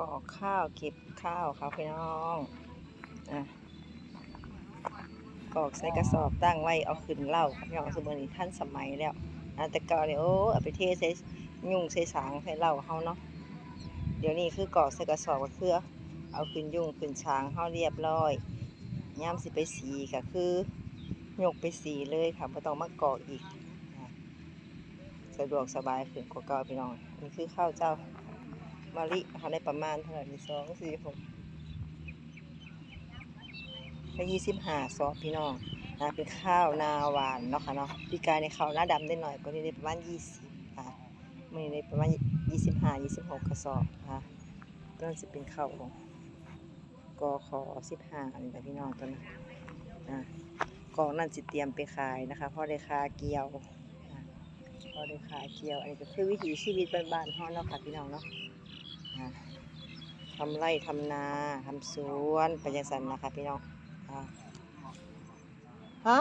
กอกข้าวเก็บข้าวครับพี่น้องอะกอกใส่กระสอบตั้งไว้เอาขึ้นเล่าพี่น้องสมัยนี้ท่านสมัยแล้วอะแต่ก่อนเนี่ยโอ้เอาไปเทใส่ยุ่งใส่สางใส่เล่าเฮาเนาะเดี๋ยวนี้คือกอกใส่กระสอบก็คือเอาขึ้นยุ่งขึ้นช้างเฮาเรียบร้อยย่ามสิไปสีก็คือยกไปสีเลยค่ะไม่ต้องมากอกอีก สะดวกสบายขึ้นกว่าเก่าพี่น้องนี่คือข้าวเจ้า มะลินะคะได้ประมาณเท่าไหร่สองสี่หกแค่ยี่สิบห้าซอพี่น้องนะเป็นข้าวนาหวานเนาะค่ะเนาะพี่กายในข้าวหน้าดำได้หน่อยก็นี้ได้ประมาณยี่สิบค่ะมันได้ประมาณยี่สิบห้ายี่สิบหกกระสอบค่ะต้นจะเป็นข้าวของกอขอสิบห้านี่แหละพี่น้องตัวนั้นะกองนั่นจิเตรียมไปขายนะคะเพราะได้คาเกี่ยวอะพอได้คาเกี่ยวอันนี้ก็คือวิถีชีวิตบ้านๆห้องเนาะค่ะพี่น้องเนาะ ทำไร่ทำนาทำสวนไปยังสันนะคะพี่น้องอะฮะ